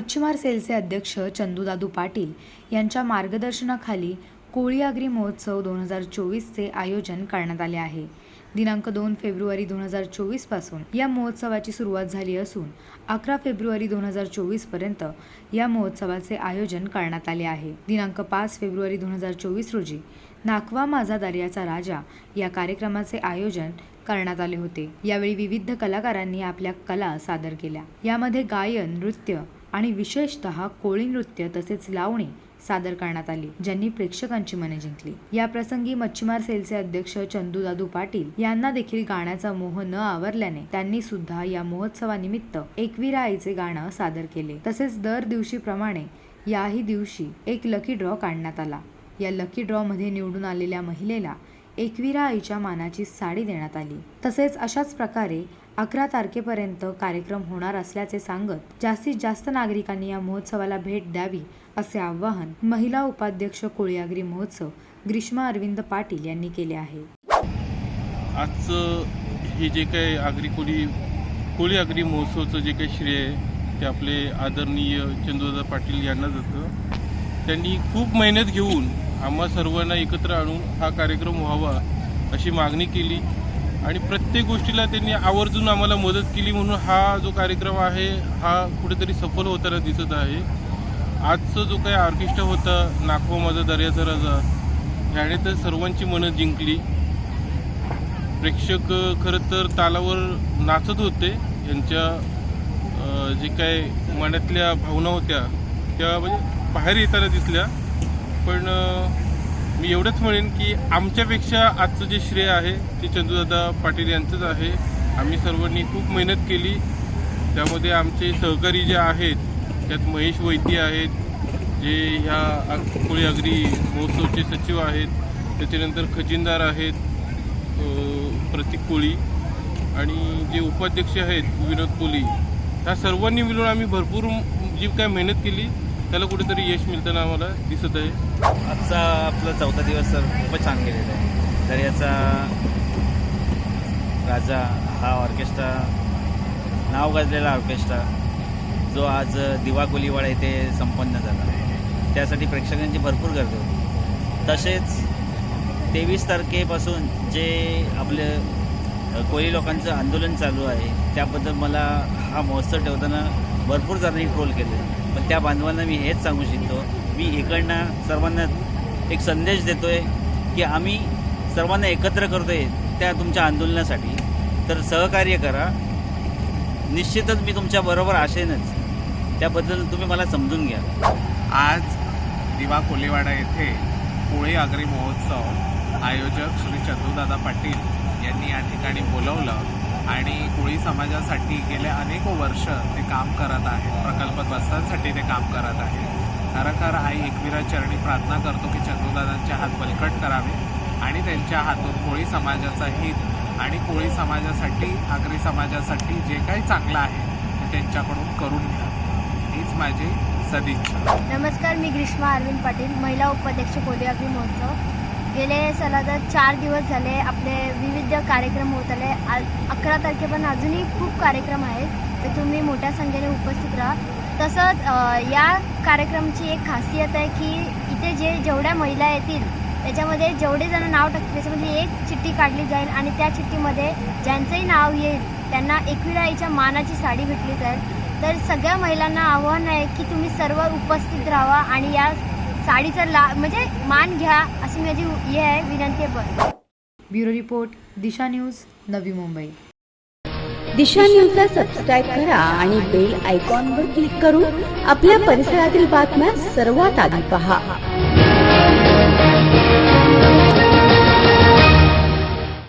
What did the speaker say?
मच्छीमार सेलचे अध्यक्ष चंदूदादू पाटील यांच्या मार्गदर्शनाखाली कोळी आगरी महोत्सव दोन हजार चोवीसचे आयोजन करण्यात आले आहे. दिनांक दोन फेब्रुवारी दोन हजार चोवीसपासून या महोत्सवाची सुरुवात झाली असून अकरा फेब्रुवारी दोन हजार चोवीसपर्यंत या महोत्सवाचे आयोजन करण्यात आले आहे. दिनांक पाच फेब्रुवारी दोन हजार चोवीस रोजी नाकवा माझा दर्याचा राजा या कार्यक्रमाचे आयोजन करण्यात आले होते. यावेळी विविध कलाकारांनी आपल्या कला सादर केल्या. यामध्ये गायन नृत्य आणि विशेषतः कोळी नृत्य तसेच लावणी सादर करण्यात आली ज्यांनी प्रेक्षकांची मने जिंकली. या प्रसंगी मच्छीमार सेलचे अध्यक्ष चंदूदादू पाटील यांना देखील गाण्याचा मोह न आवरल्याने त्यांनी सुद्धा या महोत्सवानिमित्त एकवीरा आईचे गाणं सादर केले. तसेच दर दिवशीप्रमाणे याही दिवशी एक लकी ड्रॉ काढण्यात आला. या लकी ड्रॉ मध्ये निवडून आलेल्या महिलेला एकविरा आईच्या मानाची साडी देण्यात आली. तसेच अशाच प्रकारे अकरा तारखेपर्यंत कार्यक्रम होणार असल्याचे सांगत जास्तीत जास्त नागरिकांनी या महोत्सवाला भेट द्यावी असे आवाहन महिला उपाध्यक्ष कोळीआगरी महोत्सव ग्रीष्मा अरविंद पाटील यांनी केले आहे. आजचं हे जे काही आगरी कोळी कोळी आगरी महोत्सवचं जे काही श्रेय ते आपले आदरणीय चंद्रदा पाटील यांना जातं त्यांनी खूप मेहनत घेऊन आम्हा सर्वांना एकत्र आणून हा कार्यक्रम व्हावा अशी मागणी केली. आणि प्रत्येक गोष्टीला त्यांनी आवर्जून आम्हाला मदत केली म्हणून हा जो कार्यक्रम आहे हा कुठेतरी सफल होताना दिसत आहे. आजचा जो काही ऑर्केस्ट्रा होता नागवा माझा दर्याचा राजा ह्याने तर सर्वांची मनं जिंकली. प्रेक्षक खरं तर तालावर नाचत होते. यांच्या जे काय मनातल्या भावना होत्या त्या म्हणजे बाहेर येताना दिसल्या. पण मी एवढंच म्हणेन की आमच्यापेक्षा आजचं जे श्रेय आहे ते चंदूदादा पाटील यांचंच आहे. आम्ही सर्वांनी खूप मेहनत केली. त्यामध्ये आमचे सहकारी जे आहेत त्यात महेश वैद्य आहेत जे ह्या कोळी अग्री महोत्सवचे सचिव आहेत त्याच्यानंतर खजिनदार आहेत प्रतीक कोळी आणि जे उपाध्यक्ष आहेत विनोद कोळी ह्या सर्वांनी मिळून आम्ही भरपूर जी काय मेहनत केली. त्याला कुठेतरी यश मिळताना आम्हाला दिसत आहे. आजचा आपला चौथा दिवस तर खूपच छान गेलेला आहे. दर्याचा राजा हा ऑर्केस्ट्रा नाव गाजलेला ऑर्केस्ट्रा जो आज दिवा कोलीवाडा येथे संपन्न झाला. त्यासाठी प्रेक्षकांची भरपूर गर्दी होती. तसेच तेवीस तारखेपासून जे आपले कोळी लोकांचं आंदोलन चालू आहे त्याबद्दल मला हा महोत्सव ठेवताना भरपूर जणांनी ट्रोल केले. पण त्या बांधवांना मी हेच सांगू इच्छितो मी इकडनं सर्वांना एक संदेश देतोय की आम्ही सर्वांना एकत्र करतोय त्या तुमच्या आंदोलनासाठी. तर सहकार्य करा. निश्चितच मी तुमच्या बरोबर आशेनच त्याबद्दल तुम्ही मला समजून घ्या. आज दिवा कोलेवाडा येथे कोळी आगरी महोत्सव आयोजक श्री चंदूदादा पाटील यांनी या ठिकाणी बोलवलं. आणि कोळी समाजासाठी गेल्या अनेको वर्ष ते काम करत आहेत. प्रकल्पग्रस्तांसाठी ते काम करत आहेत. खरोखर आई एकविरा चरणी प्रार्थना करतो की चंदूदादांचे हात बलकट करावे आणि त्यांच्या हातून कोळी समाजाचा हित आणि कोळी समाजासाठी आगरी समाजासाठी जे काही चांगलं आहे ते त्यांच्याकडून करून घ्या. हीच माझी सदिच्छा. नमस्कार मी ग्रीष्मा अरविंद पाटील महिला उपाध्यक्ष कोलियाग्री महोत्सव गेले सलग चार दिवस झाले आपले विविध कार्यक्रम होत आले. अकरा तारखेपर्यंत अजूनही खूप कार्यक्रम आहेत. तर तुम्ही मोठ्या संख्येने उपस्थित राहा. तसंच या कार्यक्रमची एक खासियत आहे की इथे जे जेवढ्या महिला येतील त्याच्यामध्ये जेवढे जण नाव टाकतील त्याच्यामध्ये एक चिठ्ठी काढली जाईल आणि त्या चिठ्ठीमध्ये ज्यांचंही नाव येईल त्यांना एकविराईच्या मानाची साडी भेटली जाईल. तर सगळ्या महिलांना आव्हान आहे की तुम्ही सर्व उपस्थित राहा आणि या साडीचा ला म्हणजे मान घ्या. अशी माझी हे आहे विनंती आहे बस। Bureau report Disha news Navi Mumbai. Disha न्यूजला सबस्क्राईब करा आणि बेल आयकॉनवर क्लिक करून आपल्या परिसरातील बातम्या सर्वात आधी पहा.